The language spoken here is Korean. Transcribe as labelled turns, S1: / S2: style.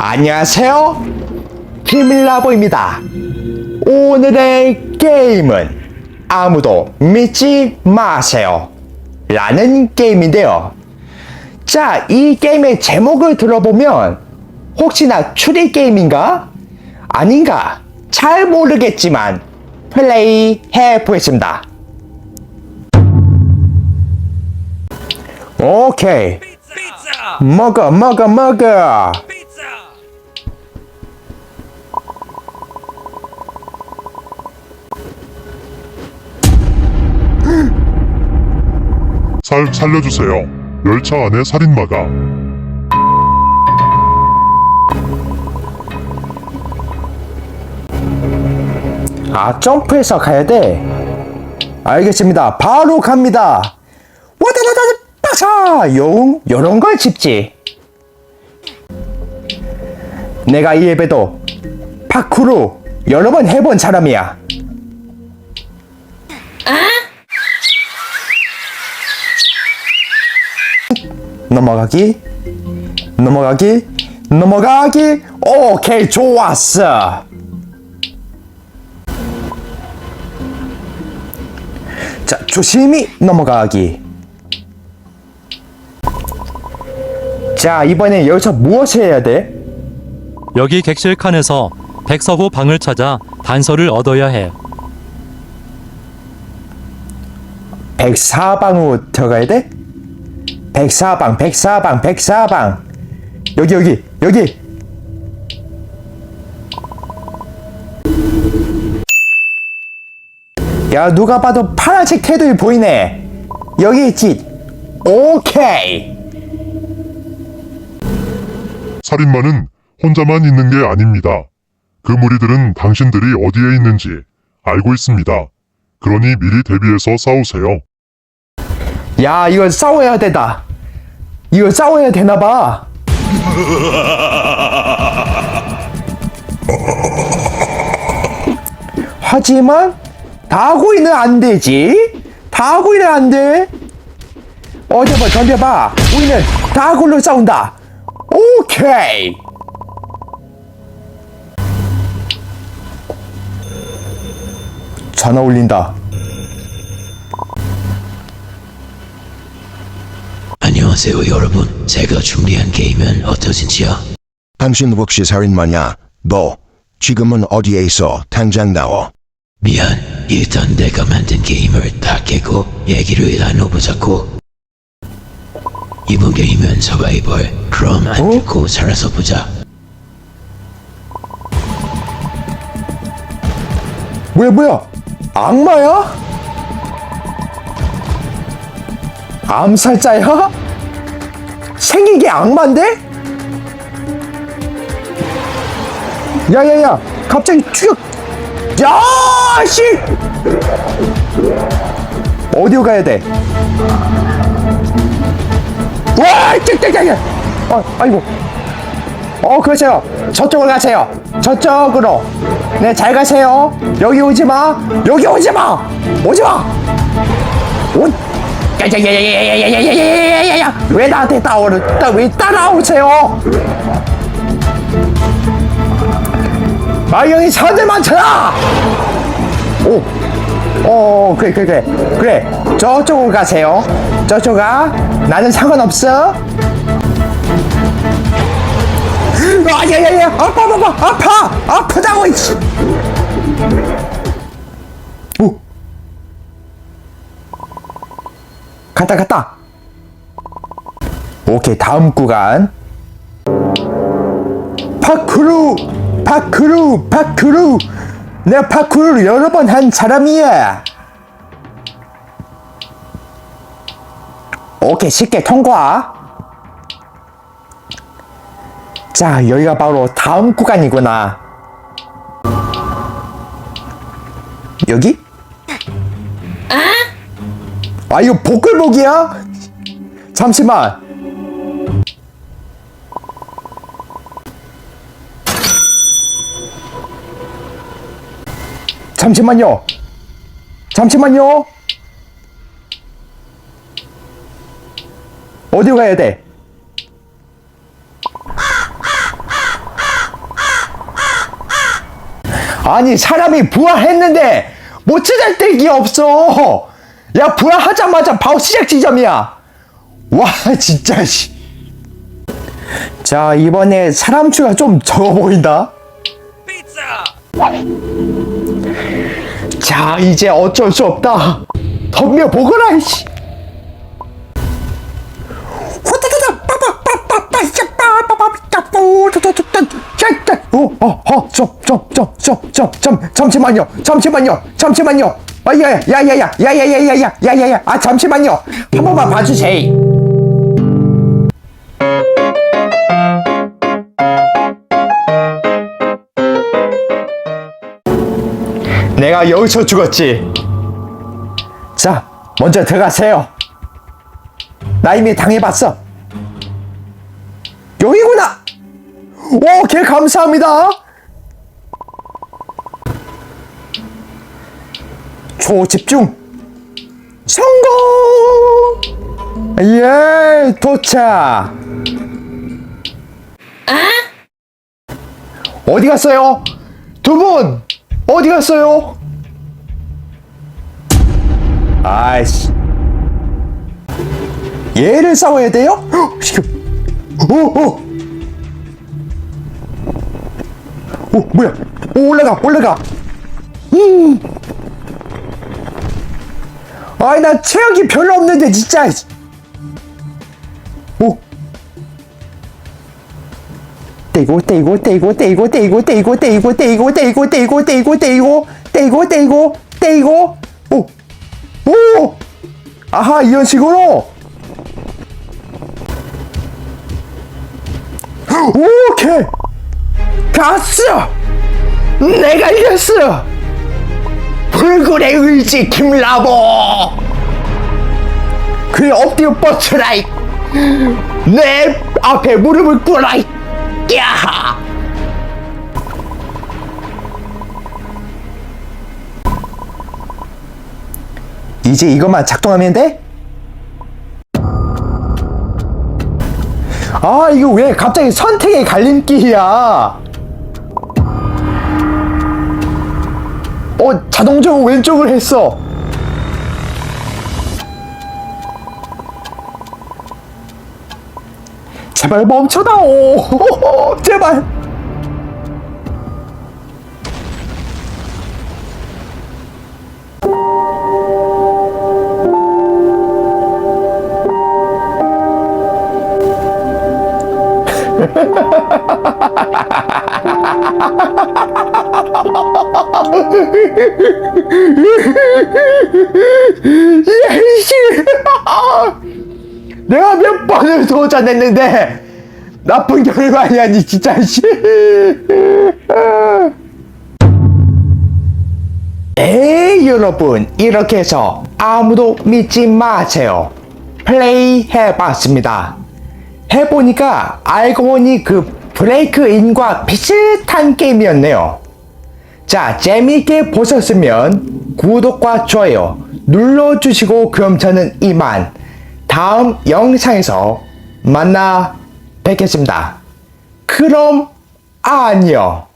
S1: 안녕하세요. 김일라보입니다. 오늘의 게임은 아무도 믿지 마세요. 라는 게임인데요. 자, 이 게임의 제목을 들어보면 혹시나 추리 게임인가? 아닌가? 잘 모르겠지만 플레이 해보겠습니다. 오케이. 먹어, 먹어, 먹어.
S2: 살, 살려주세요. 열차 안에 살인마가.
S1: 아, 점프해서 가야 돼. 알겠습니다. 바로 갑니다. 와다다다 빠사! 용, 요런 걸 짚지. 내가 이 앱에도 파쿠르 여러 번 해본 사람이야. 넘어가기, 넘어가기, 넘어가기. 오케이, 좋았어. 자, 조심히 넘어가기. 자, 이번에 여기서 무엇을 해야 돼?
S3: 여기 객실 칸에서 백서호 방을 찾아 단서를 얻어야 해.
S1: 104방으로 들어가야 돼? 104방, 104방, 104방. 여기, 여기, 여기. 야, 누가 봐도 파란색 테두리 보이네. 여기 있지. 오케이.
S2: 살인마는 혼자만 있는 게 아닙니다. 그 무리들은 당신들이 어디에 있는지 알고 있습니다. 그러니 미리 대비해서 싸우세요.
S1: 야, 이거 싸워야 된다. 이거 싸워야 되나 봐. 하지만 다구이는 안 되지. 다구이는 안 돼. 어디 한번 던져봐. 우리는 다구로 싸운다. 오케이. 전화 울린다.
S4: 안녕하세요 여러분 제가 준비한 게임은 어떠신지요?
S5: 당신 혹시 살인마냐? 너 지금은 어디에 있어? 당장 나와.
S4: 미안 일단 내가 만든 게임을 다 깨고 얘기를 나눠보자고 이번 게임은 서바이벌 그럼 안
S1: 어?
S4: 죽고 살아서 보자
S1: 뭐야 뭐야 악마야? 암살자야? 생긴 게 악마인데? 야야야 갑자기 죽여 야씨 어디로 가야 돼? 와 땡땡땡 어 아이고 어, 그러세요. 저쪽으로 가세요. 저쪽으로. 네, 잘 가세요. 여기 오지 마. 여기 오지 마. 오지 마. 오. 야야야야야야야야야야야야. 왜 나한테 따오르? 따 왜 따라오세요? 마영이 사들 많잖아. 오. 어, 그래, 그래, 그래. 그래. 저쪽으로 가세요. 저쪽 가. 나는 상관없어. 아 야 야 야 아파 아파 아파 아프다고 이씨 오 갔다 갔다 오케이 다음 구간 파크루 파크루 파크루 내가 파크루를 여러 번 한 사람이야 오케이 쉽게 통과 자, 여기가 바로 다음 구간이구나. 여기? 아, 이거 복글복이야? 잠시만. 잠시만요. 잠시만요. 어디 가야 돼? 아니 사람이 부활했는데 못 찾을 데기 없어 야 부활하자마자 바로 시작 지점이야 와 진짜 씨. 자 이번에 사람 수가 좀 적어 보인다 자 이제 어쩔 수 없다 덤벼 보거라 이씨 잠시만요 잠시만요 잠시만요 아 야 야 야 야 야 야 야 야 야 야야야 아 잠시만요 한 번만 봐주세요 내가 여기서 죽었지. 자 먼저 들어가세요. 나 이미 당해봤어. 여기구나. 오 개 감사합니다. 초집중. 성공! 예 도착. 어디 갔어요? 두 분! 어디 갔어요 아이씨 얘를 싸워야 돼요? 오, 오. 오, 뭐야? 오, 올라가, 올라가. 음. 아이, 나 체력이 별로 없는데, 진짜. 오. 떼고, 떼고, 떼고, 떼고, 떼고, 떼고, 떼고, 떼고, 떼고, 떼고, 떼고, 떼고, 떼고, 떼고, 떼고, 오. 오! 아하, 이런 식으로. 오케이! 갔어! 내가 이겼어! 불굴의 의지 김라보! 그래 엎드려 뻗쳐라이! 내 앞에 무릎을 꿇어라이! 야 이제 이것만 작동하면 돼? 아 이거 왜 갑자기 선택의 갈림길이야? 어 자동적으로 왼쪽을 했어. 제발 멈춰다오. 제발 예씨 내가 몇 번을 도전했는데 나쁜 결과냐 니 진짜 씨. 네 여러분. 이렇게 해서 아무도 믿지 마세요. 플레이 해봤습니다 해보니까 알고 보니 그 브레이크인과 비슷한 게임이었네요. 자 재미있게 보셨으면 구독과 좋아요 눌러주시고 그럼 저는 이만. 다음 영상에서 만나 뵙겠습니다. 그럼 안녕